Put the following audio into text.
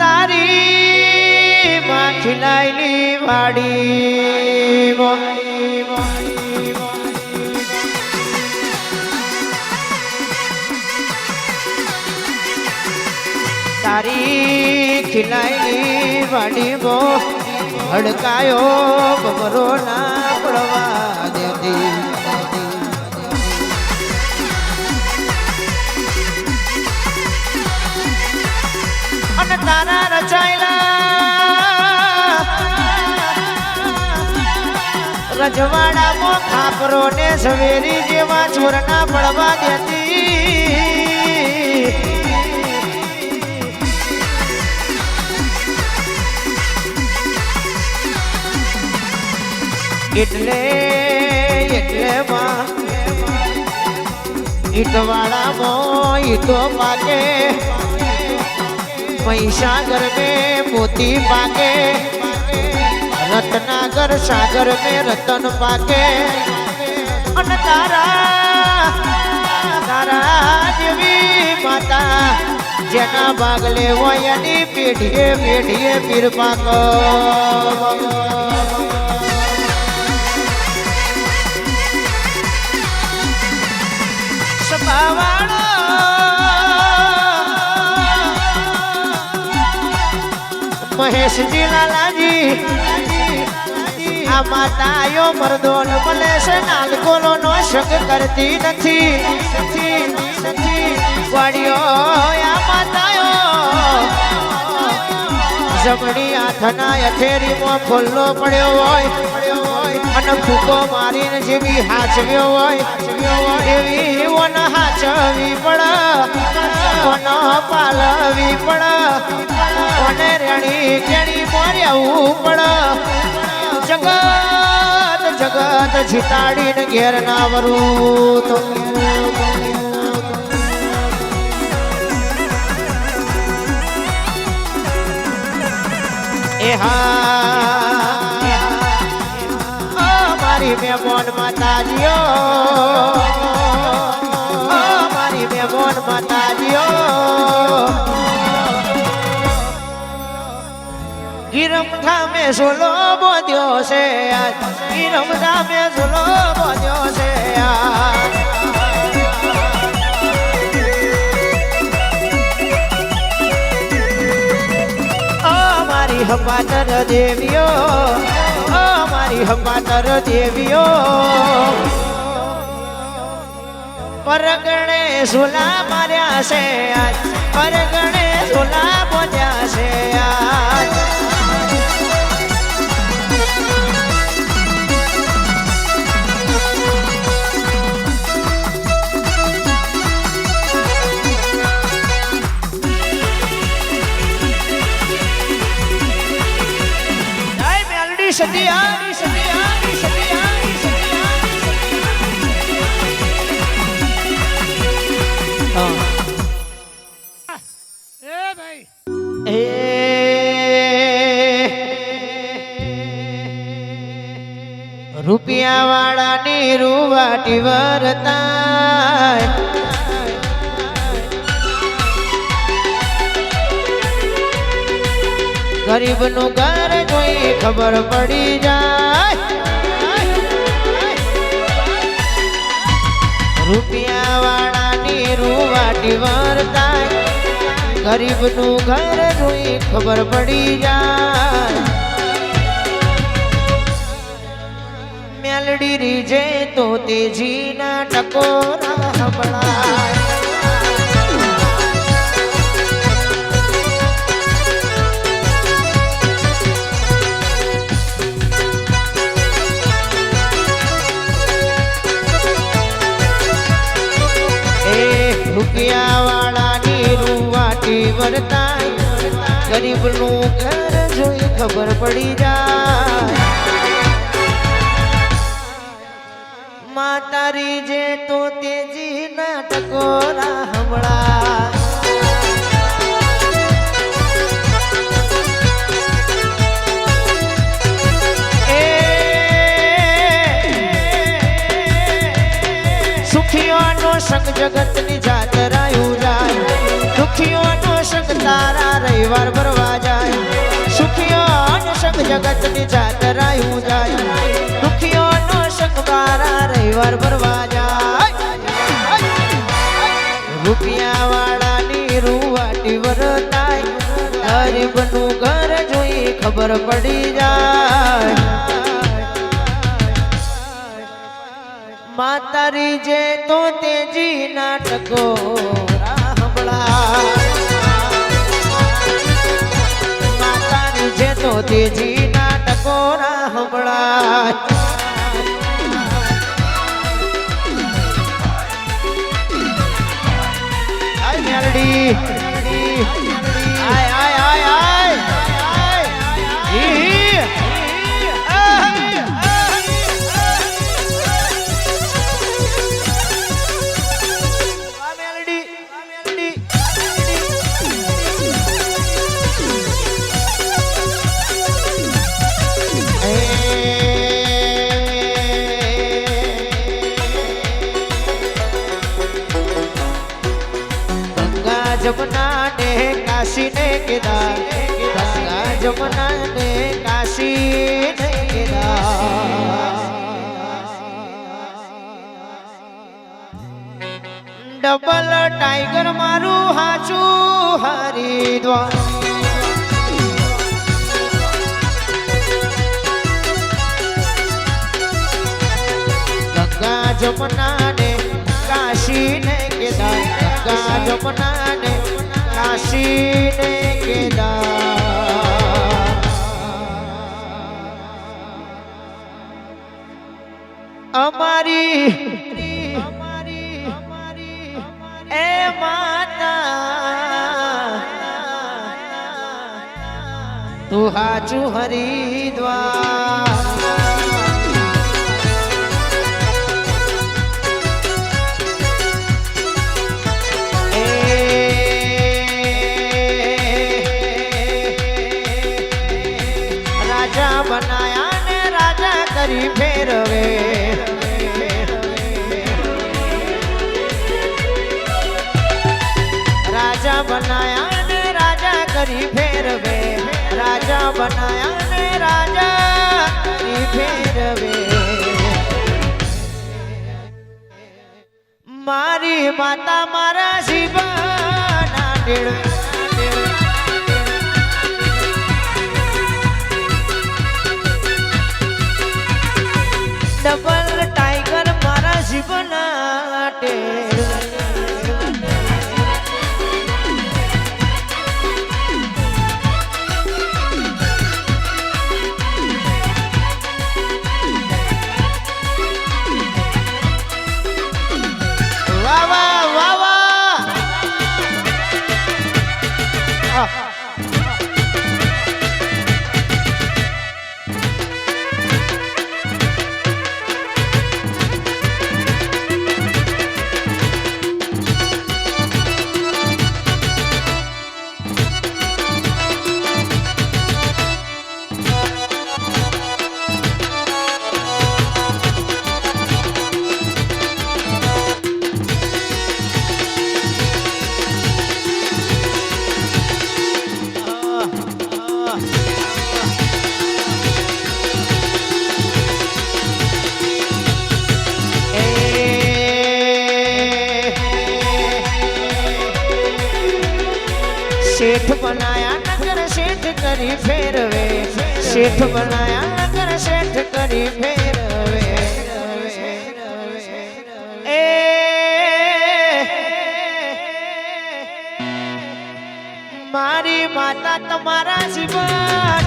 તારી માં ખીલાયેલી વાડી તારી ખીલાઈ વાડી બો હડકાયો બબરો ના પડવા દેતી. તારા રચાયેલા. રજવાડામાં ખાપરો ને ઝવેરી જેવા ચોરના પડવા દેતી. એટલે એટલે માં ઈટવાળામાં ઈટો પાકે. મહીસાગર में मोती पाके रत्नागर सागर में रतन पाके અને તારા તારા જેવી માતા જેના બાગલે હોય એની પેઢીએ પેઢીએ પીર પાક સભાવાળો મહેશજી લાલાજી આ માતાયો મરદોલ છે નાલકોલો નો શક કરતી નથી. વાડિયો આ માતાયો જમણી હાથના અથેરીમાં ફૂલ્લો પડ્યો હોય. અને ફૂકો મારીને જેવી હાચવ્યો હોય. એવી ઓન હાચવી પડ ઓન પાલવી પડ કેણી મોર્યાવું પડ જગત જગત જીતાડીને ઘેર ના વરું તો એ હા મારી મેં મેમોન માતાજીઓ. ગિરમ ધામે સોલો બોધ્યો છે ગિરમ ધામે સોલો બોધ્યો છે મારી હપાતર દેવીઓ મારી હપાતર દેવીઓ. પરગણે સુલા માર્યા છે પરગણે સુલા રૂપિયા વાળાની રૂવાટી વરતાય. ગરીબનું ઘર જોઈ ખબર પડી જાય. રૂપિયા વાળાની રૂવાટી વર્તાય. ગરીબનું ઘર જોઈ ખબર પડી જાય. મેલડી રીજે તો તેજી ના ટકોરા હંભળાય રૂપિયા વાળાની રૂવાટી વર્તાય ગરીબનું ઘર જોઈ ખબર પડી જાય માતારી જે તો તેજી ના ટકોરા હમળા સુખીઓનો સંગ જગતની ભરવા જાય દુખીઓનો સંગ જગતની જાતરાયું જાય દુખીઓનો સંગ મારા રવિવાર ભરવા જાય રૂપિયા વાળાની રૂવાટી વરતાય ગરીબનું ઘર જોઈ ખબર પડી જાય માતારી જે તો તેજી નાટકો રાહમળા જે તો તેજી નાટકો રાહમળા મેલડી. જમના ને કાશી ને કેદાર ગંગા જમના ને કાશી ને કેદાર ડબલ ટાઈગર મારું હાચું હરિદ્વાર ગંગા જમના ને કાશી ને કેદાર ગંગા જમના ને કાશી અમારી એ માતા તું હાચું હરિદ્વાર. કરી ફેરવે. રાજા બનાયા ને રાજા કરી ફેરવે. રાજા બનાયા ને રાજા કરી ફેરવે. મારી માતા મારા શિવાના ટેળવે ડબલ ટાઈગર મારા જીવન ટેળવે શેઠ બનાયા નગર શેઠ કરી ફેરવે. શેઠ બનાયા નગર શેઠ કરી ફેરવે. એ મારી માતા તમારા જીવન